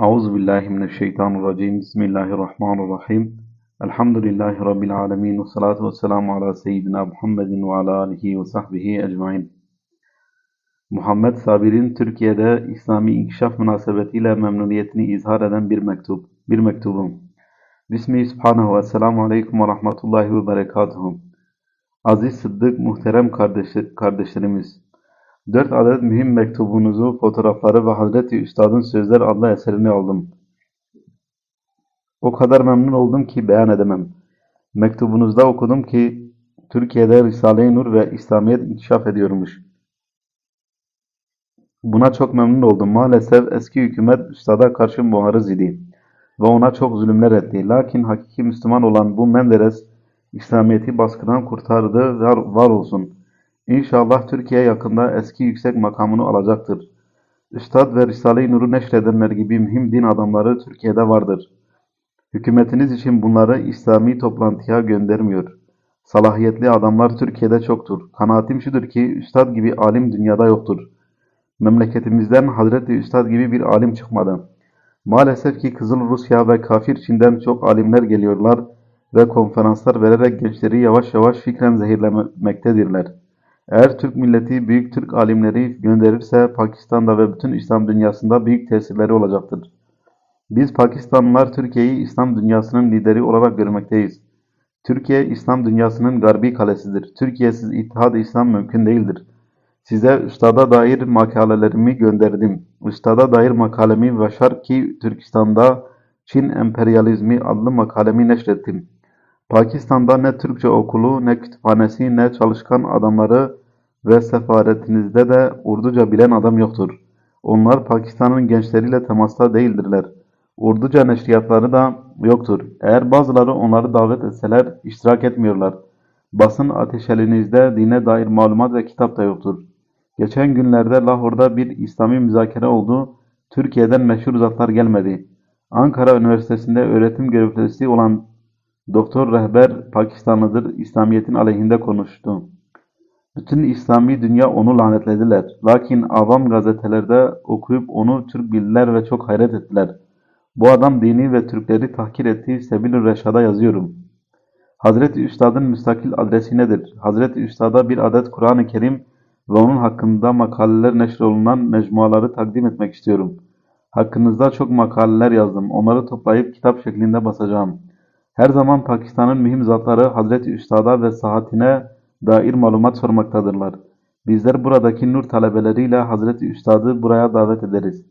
Euzu billahi mineşşeytanirracim. Bismillahirrahmanirrahim. Elhamdülillahi rabbil alamin ve salatu vesselamu ala seyyidina Muhammedin ve ala alihi ve sahbihi ecmaîn. Muhammed Sabir'in Türkiye'de İslami inkişaf münasebetiyle memnuniyetini izhar eden bir mektup. Bir mektubum. Bismihi Subhanahu ve selamu aleyküm ve rahmetullahi ve berekatuhu. Aziz Sıddık, muhterem kardeşi, kardeşlerimiz. Dört adet mühim mektubunuzu, fotoğrafları ve Hazreti Üstad'ın Sözler adlı eserini aldım. O kadar memnun oldum ki beyan edemem. Mektubunuzda okudum ki Türkiye'de Risale-i Nur ve İslamiyet inkişaf ediyormuş. Buna çok memnun oldum. Maalesef eski hükümet Üstad'a karşı muharız idi ve ona çok zulümler etti. Lakin hakiki Müslüman olan bu Menderes İslamiyet'i baskıdan kurtardı, var, olsun. İnşallah Türkiye yakında eski yüksek makamını alacaktır. Üstad ve Risale-i Nur'u neşredenler gibi mühim din adamları Türkiye'de vardır. Hükümetiniz için bunları İslami toplantıya göndermiyor. Salahiyetli adamlar Türkiye'de çoktur. Kanaatim şudur ki Üstad gibi alim dünyada yoktur. Memleketimizden Hazreti Üstad gibi bir alim çıkmadı. Maalesef ki Kızıl Rusya ve kafir Çin'den çok alimler geliyorlar ve konferanslar vererek gençleri yavaş yavaş fikren zehirlemektedirler. Eğer Türk milleti büyük Türk alimleri gönderirse Pakistan'da ve bütün İslam dünyasında büyük tesirleri olacaktır. Biz Pakistanlılar Türkiye'yi İslam dünyasının lideri olarak görmekteyiz. Türkiye İslam dünyasının garbi kalesidir. Türkiye'siz İttihad İslam mümkün değildir. Size Üstad'a dair makalelerimi gönderdim. Üstad'a dair makalemi ve Şarki Türkistan'da Çin emperyalizmi adlı makalemi neşrettim. Pakistan'da ne Türkçe okulu, ne kütüphanesi, ne çalışkan adamları ve sefaretinizde de Urduca bilen adam yoktur. Onlar Pakistan'ın gençleriyle temasta değildirler. Urduca neşriyatları da yoktur. Eğer bazıları onları davet etseler iştirak etmiyorlar. Basın ateşelinizde dine dair malumat ve kitap da yoktur. Geçen günlerde Lahor'da bir İslami müzakere oldu. Türkiye'den meşhur zatlar gelmedi. Ankara Üniversitesi'nde öğretim görevlisi olan Doktor Rehber Pakistanlıdır, İslamiyet'in aleyhinde konuştu. Bütün İslami dünya onu lanetlediler. Lakin avam gazetelerde okuyup onu Türk bildiler ve çok hayret ettiler. Bu adam dini ve Türkleri tahkir ettiği Sebil-i Reşad'a yazıyorum. Hazreti Üstad'ın müstakil adresi nedir? Hazreti Üstad'a bir adet Kur'an-ı Kerim ve onun hakkında makaleler neşrolunan mecmuaları takdim etmek istiyorum. Hakkınızda çok makaleler yazdım. Onları toplayıp kitap şeklinde basacağım. Her zaman Pakistan'ın mühim zatları Hazreti Üstad'a ve sahatine dair malumat sormaktadırlar. Bizler buradaki nur talebeleriyle Hazreti Üstad'ı buraya davet ederiz.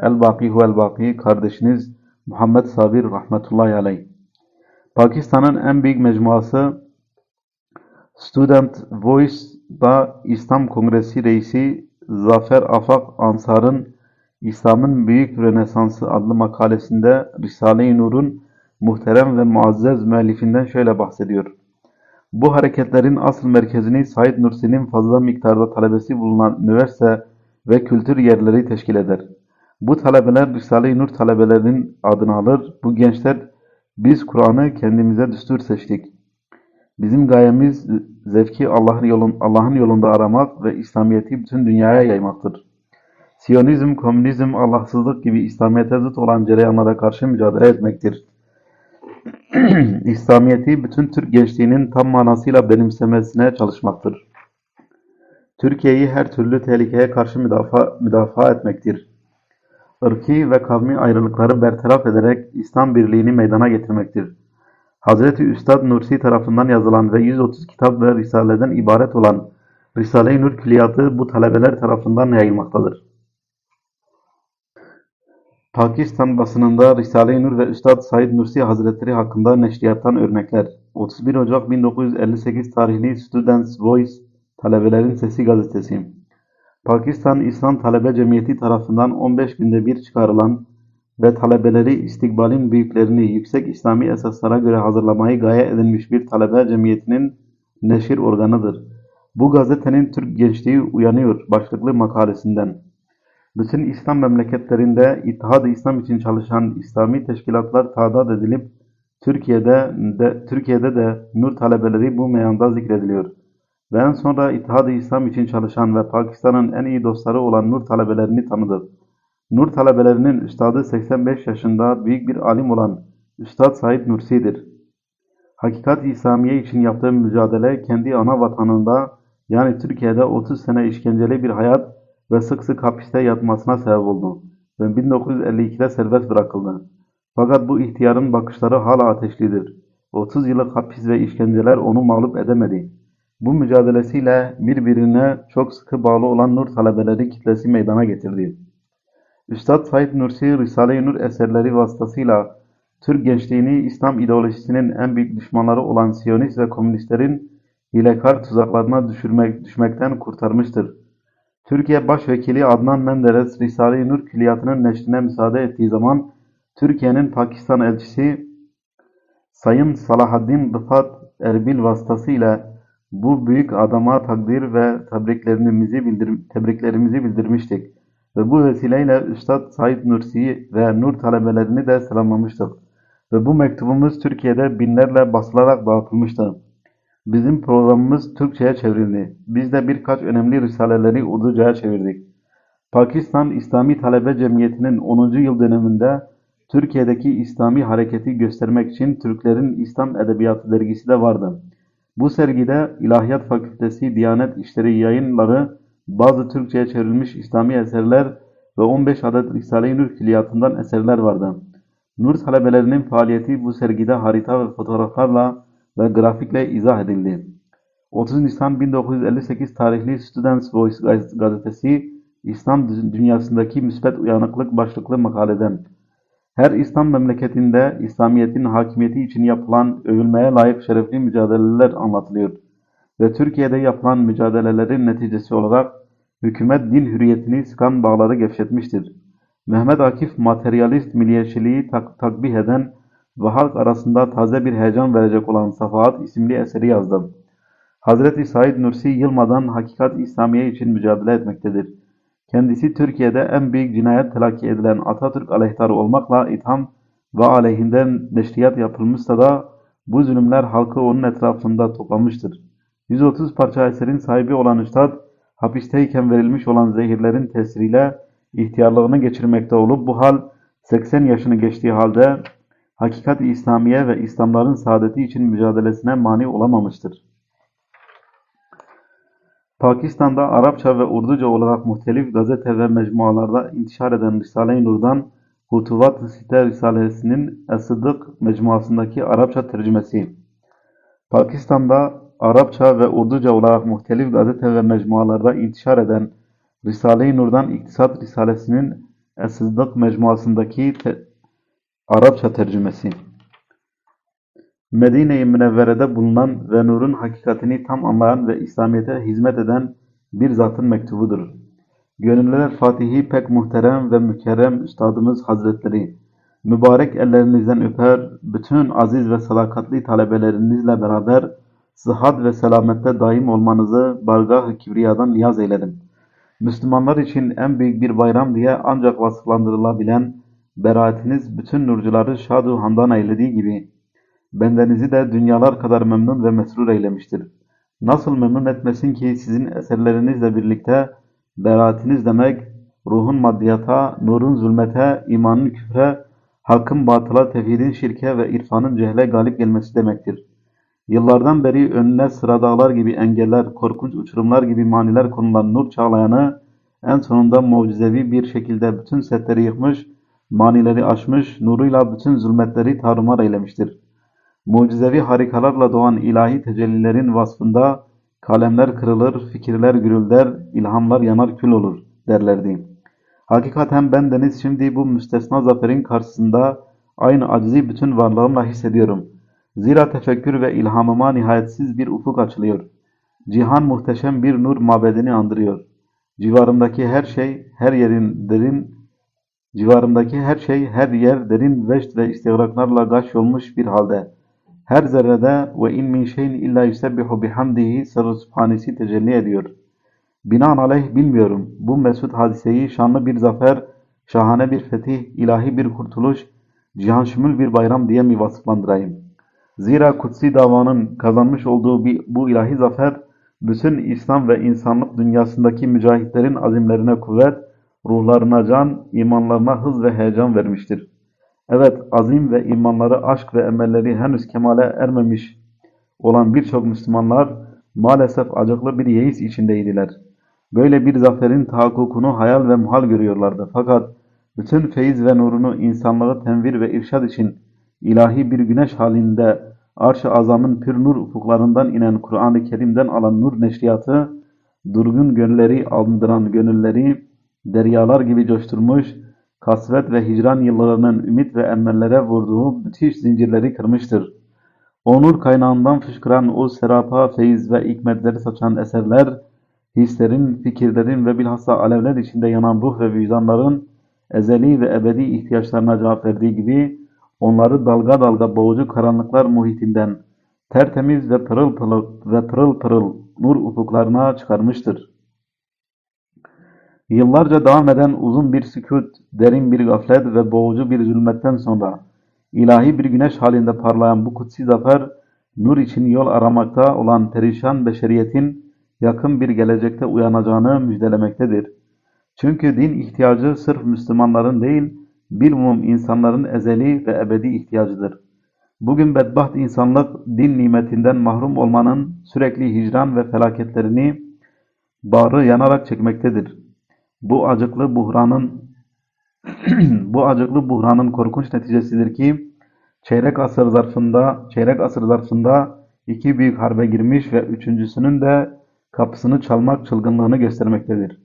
El-Baki huvel-Baki kardeşiniz Muhammed Sabir rahmetullahi aleyh. Pakistan'ın en büyük mecmuası Student Voice'da İslam Kongresi Reisi Zafer Afak Ansar'ın İslam'ın Büyük Rönesansı adlı makalesinde Risale-i Nur'un muhterem ve muazzez müellifinden şöyle bahsediyor. Bu hareketlerin asıl merkezini Said Nursi'nin fazla miktarda talebesi bulunan üniversite ve kültür yerleri teşkil eder. Bu talebeler Risale-i Nur talebelerinin adını alır. Bu gençler biz Kur'an'ı kendimize düstur seçtik. Bizim gayemiz zevki Allah'ın yolun, Allah'ın yolunda aramak ve İslamiyet'i bütün dünyaya yaymaktır. Siyonizm, komünizm, Allahsızlık gibi İslamiyet'e zıt olan cereyanlara karşı mücadele etmektir. İslamiyet'i bütün Türk gençliğinin tam manasıyla benimsemesine çalışmaktır. Türkiye'yi her türlü tehlikeye karşı müdafaa, müdafaa etmektir. Irki ve kavmi ayrılıkları bertaraf ederek İslam birliğini meydana getirmektir. Hazreti Üstad Nursi tarafından yazılan ve 130 kitap ve risaleden ibaret olan Risale-i Nur külliyatı bu talebeler tarafından yayılmaktadır. Pakistan basınında Risale-i Nur ve Üstad Said Nursi Hazretleri hakkında neşriyattan örnekler. 31 Ocak 1958 tarihli Students Voice Talebelerin Sesi gazetesi. Pakistan İslam Talebe Cemiyeti tarafından 15 günde bir çıkarılan ve talebeleri istikbalin büyüklerini yüksek İslami esaslara göre hazırlamayı gaye edilmiş bir talebe cemiyetinin neşir organıdır. Bu gazetenin Türk gençliği uyanıyor başlıklı makalesinden. Bütün İslam memleketlerinde İttihad-ı İslam için çalışan İslami teşkilatlar tadat edilip Türkiye'de de, Türkiye'de de nur talebeleri bu meyanda zikrediliyor. Ve en sonra İttihad-ı İslam için çalışan ve Pakistan'ın en iyi dostları olan nur talebelerini tanıdık. Nur talebelerinin üstadı 85 yaşında büyük bir alim olan Üstad Said Nursi'dir. Hakikat-i İslamiye için yaptığı mücadele kendi ana vatanında yani Türkiye'de 30 sene işkenceli bir hayat ve sık sık hapiste yatmasına sebep oldu ve 1952'de serbest bırakıldı. Fakat bu ihtiyarın bakışları hala ateşlidir. 30 yıllık hapis ve işkenceler onu mağlup edemedi. Bu mücadelesiyle birbirine çok sıkı bağlı olan Nur talebeleri kitlesi meydana getirdi. Üstad Said Nursi, Risale-i Nur eserleri vasıtasıyla Türk gençliğini İslam ideolojisinin en büyük düşmanları olan Siyonist ve komünistlerin hilekar tuzaklarına düşürmek, düşmekten kurtarmıştır. Türkiye Başvekili Adnan Menderes, Risale-i Nur külliyatının neşrine müsaade ettiği zaman Türkiye'nin Pakistan elçisi Sayın Salahaddin Rıfat Erbil vasıtasıyla bu büyük adama takdir ve tebriklerimizi, bildir tebriklerimizi bildirmiştik. Ve bu vesileyle Üstad Said Nursi'yi ve Nur talebelerini de selamlamıştık. Ve bu mektubumuz Türkiye'de binlerle basılarak dağıtılmıştı. Bizim programımız Türkçe'ye çevrildi. Biz de birkaç önemli risaleleri Urduca'ya çevirdik. Pakistan İslami Talebe Cemiyeti'nin 10. yıl döneminde Türkiye'deki İslami hareketi göstermek için Türklerin İslam Edebiyatı dergisi de vardı. Bu sergide İlahiyat Fakültesi Diyanet İşleri Yayınları bazı Türkçe'ye çevrilmiş İslami eserler ve 15 adet Risale-i Nur külliyatından eserler vardı. Nur talebelerinin faaliyeti bu sergide harita ve fotoğraflarla ve grafikle izah edildi. 30 Nisan 1958 tarihli Students Voice gazetesi İslam dünyasındaki müsbet uyanıklık başlıklı makaleden her İslam memleketinde İslamiyet'in hakimiyeti için yapılan övülmeye layık şerefli mücadeleler anlatılıyor ve Türkiye'de yapılan mücadelelerin neticesi olarak hükümet din hürriyetini sıkan bağları gevşetmiştir. Mehmet Akif materyalist milliyetçiliği tak takbih eden ve halk arasında taze bir heyecan verecek olan Safahat isimli eseri yazdı. Hazreti Said Nursi yılmadan hakikat İslamiye için mücadele etmektedir. Kendisi Türkiye'de en büyük cinayet telakki edilen Atatürk aleyhtarı olmakla itham ve aleyhinden neşriyat yapılmışsa da bu zulümler halkı onun etrafında toplamıştır. 130 parça eserin sahibi olan Üstad, hapisteyken verilmiş olan zehirlerin tesiriyle ihtiyarlığını geçirmekte olup bu hal 80 yaşını geçtiği halde hakikat-i İslamiye ve İslamların saadeti için mücadelesine mani olamamıştır. Pakistan'da Arapça ve Urduca olarak muhtelif gazete ve mecmualarda intişar eden Risale-i Nur'dan Hutuvat-ı Site Risalesi'nin Es-Sıddık mecmuasındaki Arapça tercümesi. Pakistan'da Arapça ve Urduca olarak muhtelif gazete ve mecmualarda intişar eden Risale-i Nur'dan İktisat Risalesi'nin Es-Sıddık mecmuasındaki te Arapça tercümesi. Medine-i Münevvere'de bulunan ve nurun hakikatini tam anlayan ve İslamiyet'e hizmet eden bir zatın mektubudur. Gönüller Fatihi pek muhterem ve mükerrem Üstadımız Hazretleri, mübarek ellerinizden öper, bütün aziz ve sadakatli talebelerinizle beraber sıhhat ve selamette daim olmanızı bargah-ı kibriyadan niyaz eyledim. Müslümanlar için en büyük bir bayram diye ancak vasıflandırılabilen beraatiniz bütün nurcuları şadu handan eylediği gibi bendenizi de dünyalar kadar memnun ve mesrur eylemiştir. Nasıl memnun etmesin ki sizin eserlerinizle birlikte beraatiniz demek, ruhun maddiyata, nurun zulmete, imanın küfre, hakkın batıla, tevhidin şirke ve irfanın cehle galip gelmesi demektir. Yıllardan beri önüne sıra dağlar gibi engeller, korkunç uçurumlar gibi maniler konulan nur çağlayanı, en sonunda mucizevi bir şekilde bütün setleri yıkmış, manileri aşmış, nuruyla bütün zulmetleri tarumar eylemiştir. Mucizevi harikalarla doğan ilahi tecellilerin vasfında kalemler kırılır, fikirler gürülder, ilhamlar yanar kül olur derlerdi. Hakikaten ben deniz şimdi bu müstesna zaferin karşısında aynı acizi bütün varlığımla hissediyorum. Zira tefekkür ve ilhamıma nihayetsiz bir ufuk açılıyor. Cihan muhteşem bir nur mabedini andırıyor. Civarımdaki her şey, her yerin derin, civarımdaki her şey, her yer derin veşt ve istigraklarla gaş olmuş bir halde. Her zerrede ve in min şeyin illa yusebbihu bihamdihi sırrı sübhanesi tecelli ediyor. Binaenaleyh bilmiyorum. Bu mesut hadiseyi şanlı bir zafer, şahane bir fetih, ilahi bir kurtuluş, cihan şümül bir bayram diye mi vasıflandırayım? Zira kutsi davanın kazanmış olduğu bu ilahi zafer, bütün İslam ve insanlık dünyasındaki mücahitlerin azimlerine kuvvet, ruhlarına can, imanlarına hız ve heyecan vermiştir. Evet, azim ve imanları, aşk ve emelleri henüz kemale ermemiş olan birçok Müslümanlar maalesef acıklı bir yeis içindeydiler. Böyle bir zaferin tahakkukunu hayal ve muhal görüyorlardı. Fakat bütün feyiz ve nurunu insanlığı tenvir ve irşad için ilahi bir güneş halinde arş-ı azamın pür nur ufuklarından inen Kur'an-ı Kerim'den alan nur neşriyatı, durgun gönülleri alındıran gönülleri deryalar gibi coşturmuş, kasvet ve hicran yıllarının ümit ve emmellere vurduğu müthiş zincirleri kırmıştır. O nur kaynağından fışkıran o serapa feyiz ve hikmetleri saçan eserler, hislerin, fikirlerin ve bilhassa alevler içinde yanan ruh ve vicdanların ezeli ve ebedi ihtiyaçlarına cevap verdiği gibi onları dalga dalga boğucu karanlıklar muhitinden tertemiz ve pırıl pırıl ve pırıl pırıl nur ufuklarına çıkarmıştır. Yıllarca devam eden uzun bir sükût, derin bir gaflet ve boğucu bir zulmetten sonra ilahi bir güneş halinde parlayan bu kutsi zafer, nur için yol aramakta olan perişan beşeriyetin yakın bir gelecekte uyanacağını müjdelemektedir. Çünkü din ihtiyacı sırf Müslümanların değil, bilmum insanların ezeli ve ebedi ihtiyacıdır. Bugün bedbaht insanlık din nimetinden mahrum olmanın sürekli hicran ve felaketlerini bağrı yanarak çekmektedir. Bu acıklı buhranın bu acıklı buhranın korkunç neticesidir ki çeyrek asır zarfında çeyrek asır zarfında iki büyük harbe girmiş ve üçüncüsünün de kapısını çalmak çılgınlığını göstermektedir.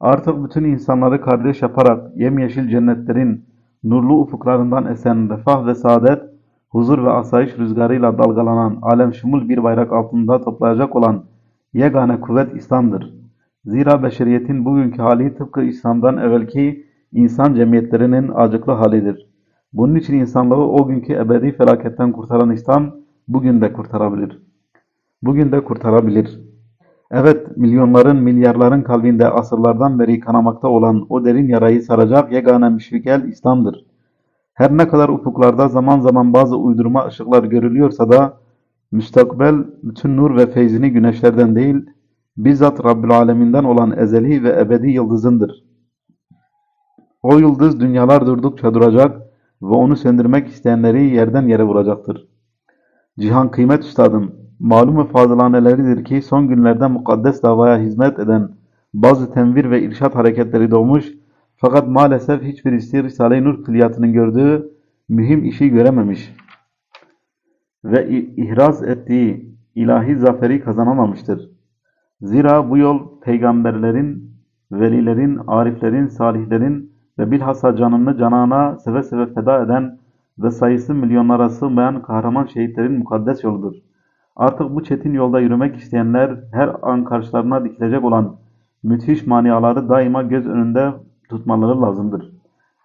Artık bütün insanları kardeş yaparak yemyeşil cennetlerin nurlu ufuklarından esen refah ve saadet, huzur ve asayiş rüzgarıyla dalgalanan alem şumul bir bayrak altında toplayacak olan yegane kuvvet İslam'dır. Zira beşeriyetin bugünkü hali tıpkı İslam'dan evvelki insan cemiyetlerinin acıklı halidir. Bunun için insanlığı o günkü ebedi felaketten kurtaran İslam bugün de kurtarabilir. Bugün de kurtarabilir. Evet, milyonların, milyarların kalbinde asırlardan beri kanamakta olan o derin yarayı saracak yegane müşfikel İslam'dır. Her ne kadar ufuklarda zaman zaman bazı uydurma ışıklar görülüyorsa da müstakbel bütün nur ve feyzini güneşlerden değil, bizzat Rabbül Aleminden olan ezeli ve ebedi yıldızındır. O yıldız dünyalar durdukça duracak ve onu söndürmek isteyenleri yerden yere vuracaktır. Cihan kıymet üstadım, malum ve fazlaneleridir ki son günlerde mukaddes davaya hizmet eden bazı tenvir ve irşat hareketleri doğmuş fakat maalesef hiçbirisi Risale-i Nur külliyatının gördüğü mühim işi görememiş ve ihraz ettiği ilahi zaferi kazanamamıştır. Zira bu yol peygamberlerin, velilerin, ariflerin, salihlerin ve bilhassa canını canana seve seve feda eden ve sayısı milyonlara sığmayan kahraman şehitlerin mukaddes yoludur. Artık bu çetin yolda yürümek isteyenler her an karşılarına dikilecek olan müthiş maniaları daima göz önünde tutmaları lazımdır.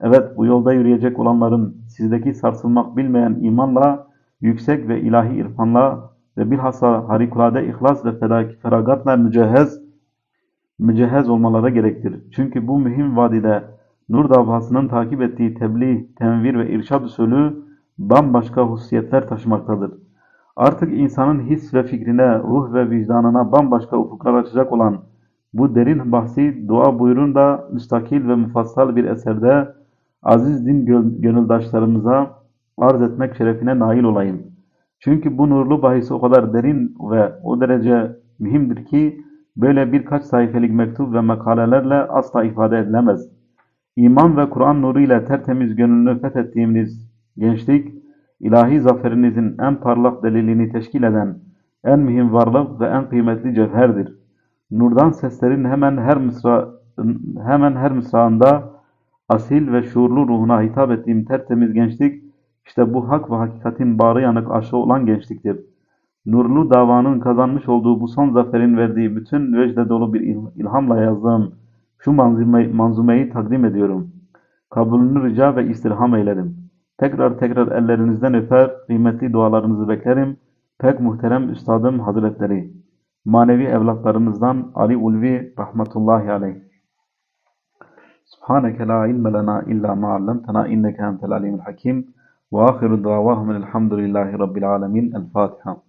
Evet bu yolda yürüyecek olanların sizdeki sarsılmak bilmeyen imanla, yüksek ve ilahi irfanla ve bilhassa harikulade ihlas ve feragatla mücehhez, mücehhez olmaları gerektir. Çünkü bu mühim vadide Nur davasının takip ettiği tebliğ, tenvir ve irşad usulü bambaşka hususiyetler taşımaktadır. Artık insanın his ve fikrine, ruh ve vicdanına bambaşka ufuklar açacak olan bu derin bahsi dua buyurun da müstakil ve mufassal bir eserde aziz din gönüldaşlarımıza arz etmek şerefine nail olayım. Çünkü bu nurlu bahis o kadar derin ve o derece mühimdir ki böyle birkaç sayfelik mektup ve makalelerle asla ifade edilemez. İman ve Kur'an nuru ile tertemiz gönlünü fethettiğimiz gençlik, ilahi zaferinizin en parlak delilini teşkil eden en mühim varlık ve en kıymetli cevherdir. Nurdan seslerin hemen her mısra hemen her mısrağında asil ve şuurlu ruhuna hitap ettiğim tertemiz gençlik, işte bu hak ve hakikatin bağrı yanık aşığı olan gençliktir. Nurlu davanın kazanmış olduğu bu son zaferin verdiği bütün vecde dolu bir ilhamla yazdığım şu manzumeyi, manzumeyi takdim ediyorum. Kabulünü rica ve istirham eylerim. Tekrar tekrar ellerinizden öper, kıymetli dualarınızı beklerim. Pek muhterem Üstadım Hazretleri, manevi evlatlarımızdan Ali Ulvi rahmetullahi aleyh. Subhaneke la ilme lena illa ma allamtena inneke entel alimul hakim. Ve ahiru davahum elhamdülillahi rabbil alemin. El Fatiha.